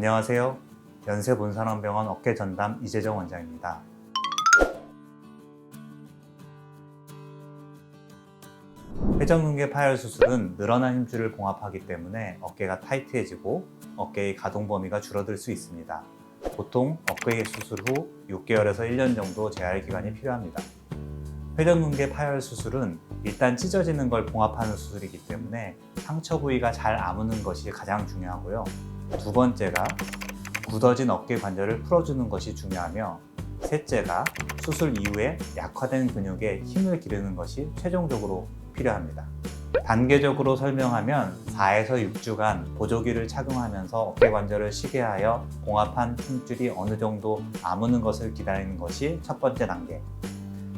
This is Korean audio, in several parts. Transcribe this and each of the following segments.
안녕하세요. 연세본산원병원 어깨전담 이재정 원장입니다. 회전근개 파열 수술은 늘어난 힘줄을 봉합하기 때문에 어깨가 타이트해지고 어깨의 가동 범위가 줄어들 수 있습니다. 보통 어깨 수술 후 6개월에서 1년 정도 재활 기간이 필요합니다. 회전근개 파열 수술은 일단 찢어지는 걸 봉합하는 수술이기 때문에 상처 부위가 잘 아무는 것이 가장 중요하고요. 두 번째가 굳어진 어깨 관절을 풀어주는 것이 중요하며 셋째가 수술 이후에 약화된 근육에 힘을 기르는 것이 최종적으로 필요합니다. 단계적으로 설명하면 4에서 6주간 보조기를 착용하면서 어깨 관절을 쉬게 하여 봉합한 힘줄이 어느 정도 아무는 것을 기다리는 것이 첫 번째 단계.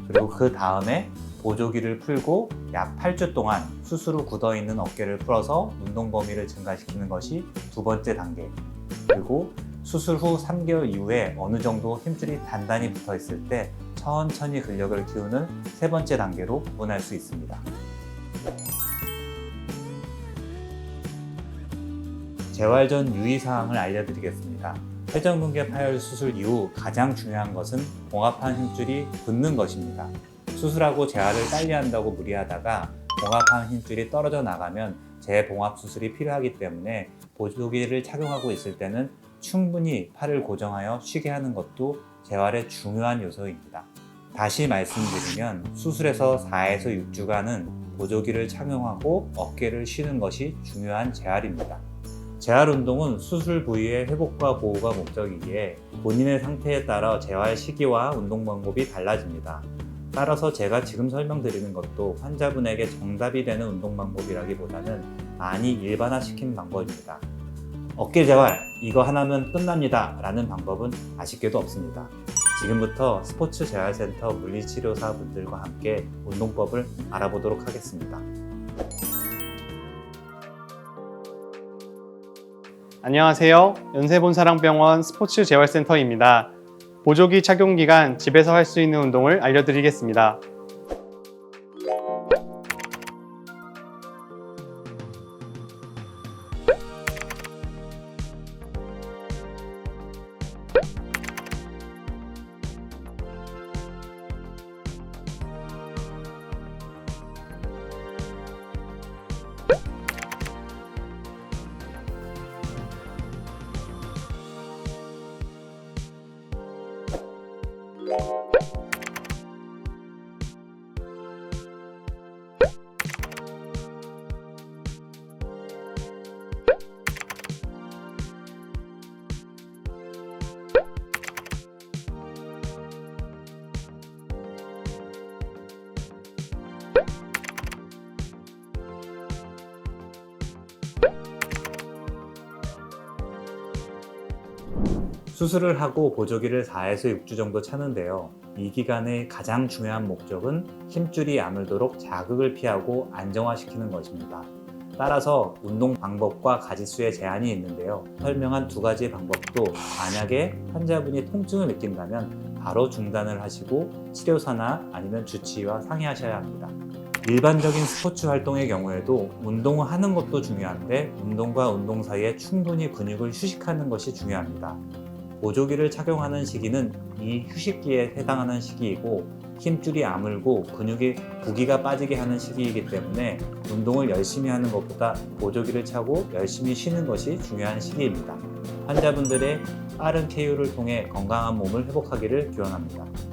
그리고 그 다음에 보조기를 풀고 약 8주 동안 수술 후 굳어 있는 어깨를 풀어서 운동 범위를 증가시키는 것이 두 번째 단계. 그리고 수술 후 3개월 이후에 어느 정도 힘줄이 단단히 붙어 있을 때 천천히 근력을 키우는 세 번째 단계로 구분할 수 있습니다. 재활 전 유의사항을 알려드리겠습니다. 회전근개 파열 수술 이후 가장 중요한 것은 봉합한 힘줄이 붙는 것입니다. 수술하고 재활을 빨리 한다고 무리하다가 봉합한 힘줄이 떨어져 나가면 재봉합 수술이 필요하기 때문에 보조기를 착용하고 있을 때는 충분히 팔을 고정하여 쉬게 하는 것도 재활의 중요한 요소입니다. 다시 말씀드리면 수술에서 4에서 6주간은 보조기를 착용하고 어깨를 쉬는 것이 중요한 재활입니다. 재활 운동은 수술 부위의 회복과 보호가 목적이기에 본인의 상태에 따라 재활 시기와 운동 방법이 달라집니다. 따라서 제가 지금 설명드리는 것도 환자분에게 정답이 되는 운동 방법이라기보다는 많이 일반화시킨 방법입니다. 어깨 재활, 이거 하나면 끝납니다. 라는 방법은 아쉽게도 없습니다. 지금부터 스포츠 재활센터 물리치료사 분들과 함께 운동법을 알아보도록 하겠습니다. 안녕하세요. 연세본사랑병원 스포츠 재활센터입니다. 보조기 착용 기간 집에서 할 수 있는 운동을 알려드리겠습니다. you 수술을 하고 보조기를 4에서 6주 정도 차는데요. 이 기간의 가장 중요한 목적은 힘줄이 아물도록 자극을 피하고 안정화시키는 것입니다. 따라서 운동 방법과 가지수에 제한이 있는데요. 설명한 두 가지 방법도 만약에 환자분이 통증을 느낀다면 바로 중단을 하시고 치료사나 아니면 주치의와 상의하셔야 합니다. 일반적인 스포츠 활동의 경우에도 운동을 하는 것도 중요한데 운동과 운동 사이에 충분히 근육을 휴식하는 것이 중요합니다. 보조기를 착용하는 시기는 이 휴식기에 해당하는 시기이고 힘줄이 아물고 근육이 부기가 빠지게 하는 시기이기 때문에 운동을 열심히 하는 것보다 보조기를 차고 열심히 쉬는 것이 중요한 시기입니다. 환자분들의 빠른 쾌유를 통해 건강한 몸을 회복하기를 기원합니다.